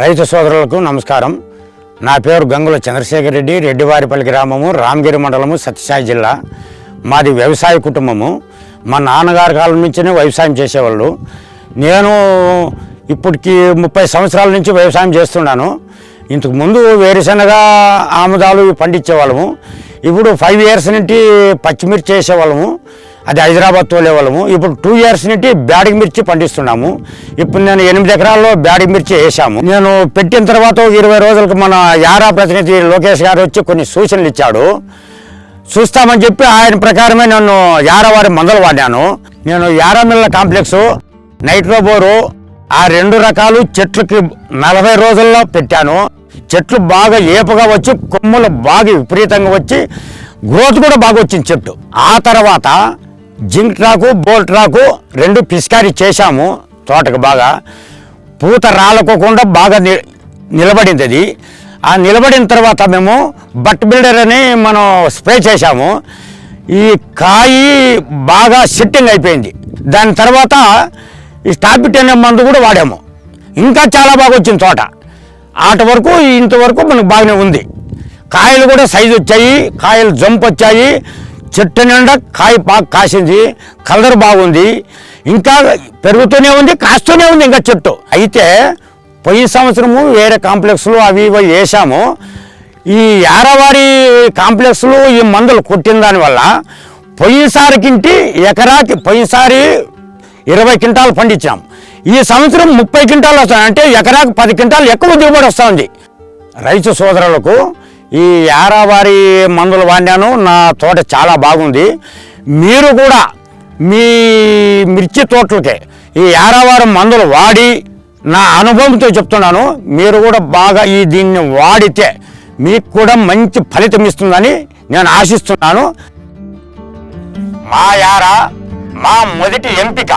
రైతు సోదరులకు నమస్కారం. నా పేరు గంగుల చంద్రశేఖర్ రెడ్డి రెడ్డివారిపల్లి గ్రామము రామగిరి మండలము సత్యసాయి జిల్లా. మాది వ్యవసాయ కుటుంబము. మా నాన్నగారి కాలం నుంచినే వ్యవసాయం చేసేవాళ్ళు. నేను ఇప్పటికి ముప్పై సంవత్సరాల నుంచి వ్యవసాయం చేస్తున్నాను. ఇంతకు ముందు వేరుశనగ ఆముదాలు పండించేవాళ్ళము. ఇప్పుడు ఫైవ్ ఇయర్స్ నుండి పచ్చిమిర్చి చేసేవాళ్ళము. అది హైదరాబాద్ తోలేవాళ్ళము ఇప్పుడు టూ ఇయర్స్ నుండి బ్యాడి మిర్చి పండిస్తున్నాము. ఇప్పుడు నేను ఎనిమిది ఎకరాల్లో బ్యాడిగ మిర్చి వేసాము. నేను పెట్టిన తర్వాత ఇరవై రోజులకు మన యారా ప్రతినిధి లోకేష్ గారు వచ్చి కొన్ని సూచనలు ఇచ్చాడు. చూస్తామని చెప్పి ఆయన ప్రకారమే నన్ను యారవారి మందులు వాడాను. నేను యారామిల్ల కాంప్లెక్స్ నైట్రోబోరు ఆ రెండు రకాలు చెట్లకి నలభై రోజుల్లో పెట్టాను. చెట్లు బాగా ఏపుగా వచ్చి కొమ్ములు బాగా విపరీతంగా వచ్చి గ్రోత్ కూడా బాగా వచ్చింది చెట్టు. ఆ తర్వాత జింక్ ట్రాకు బోల్ ట్రాకు రెండు పిస్కారీ చేశాము తోటకు బాగా. పూత రాలకోకుండా బాగా ని- నిలబడింది అది. ఆ నిలబడిన తర్వాత మేము బట్ బిల్డర్ అని మనం స్ప్రే చేశాము. ఈ కాయి బాగా సెట్టింగ్ అయిపోయింది. దాని తర్వాత ఈ స్టాపిట్ అనే మందు కూడా వాడాము. ఇంకా చాలా బాగా వచ్చింది తోట. ఆట వరకు ఇంతవరకు మనకు బాగానే ఉంది. కాయలు కూడా సైజు వచ్చాయి కాయలు జంప్ వచ్చాయి. చెట్టు నిండా కాయ బాగా కాసింది కలర్ బాగుంది ఇంకా పెరుగుతూనే ఉంది కాస్తూనే ఉంది ఇంకా చెట్టు. అయితే పోయి సంవత్సరము వేరే కాంప్లెక్స్లు అవి ఇవి వేసాము ఈ యారవారి కాంప్లెక్స్లు ఈ మందులు కొట్టిన దానివల్ల పోయినసారికింటి ఎకరాకి పొయ్యిసారి ఇరవై క్వింటాలు పండించాం. ఈ సంవత్సరం ముప్పై క్వింటాలు వస్తాయి. అంటే ఎకరాకు పది క్వింటాలు ఎక్కువ దిగుబడి వస్తుంది. రైతు సోదరులకు ఈ యారావారి మందులు వాడాను. నా తోట చాలా బాగుంది. మీరు కూడా మీ మిర్చి తోటలకి ఈ యారావారి మందులు వాడి నా అనుభవంతో చెప్తున్నాను. మీరు కూడా బాగా ఈ దీన్ని వాడితే మీకు కూడా మంచి ఫలితం ఇస్తుందని నేను ఆశిస్తున్నాను. మా యారా మా మొదటి ఎంపిక.